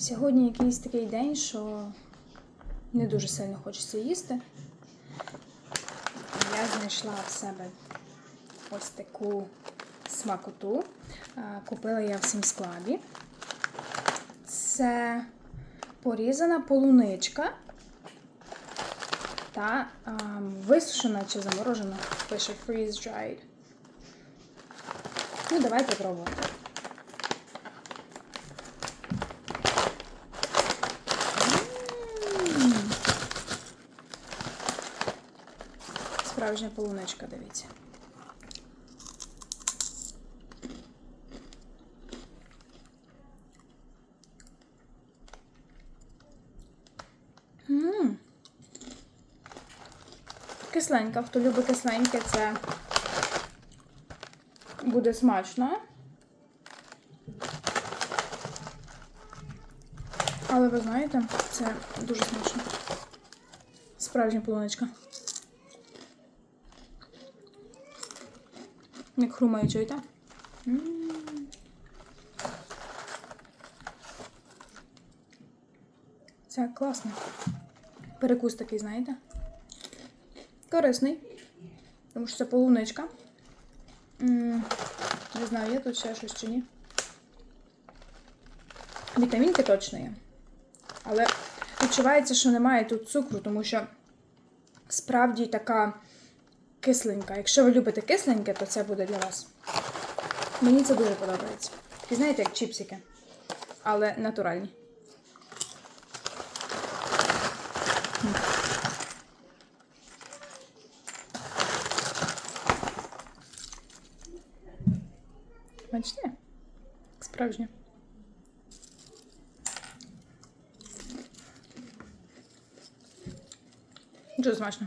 Сьогодні якийсь такий день, що не дуже сильно хочеться їсти. Я знайшла в себе ось таку смакоту. Купила я в Сімсклабі. Це порізана полуничка та а, висушена чи заморожена. Пише freeze dried. Ну, давайте пробувати. Справжня полуничка, дивіться. Кисленька. Хто любить кисленьке, це буде смачно. Але ви знаєте, це дуже смачно. Справжня полуничка. Як хрумає, чуєте? Це класно. Перекус такий, знаєте? Корисний. Тому що це полуничка. Не знаю, є тут ще щось чи ні. Вітамінки точно є. Але відчувається, що немає тут цукру, тому що справді така кисленька. Якщо ви любите кисленьке, то це буде для вас. Мені це дуже подобається. І знаєте, як чіпсики, але натуральні. Бачите? Справжнє. Дуже смачно.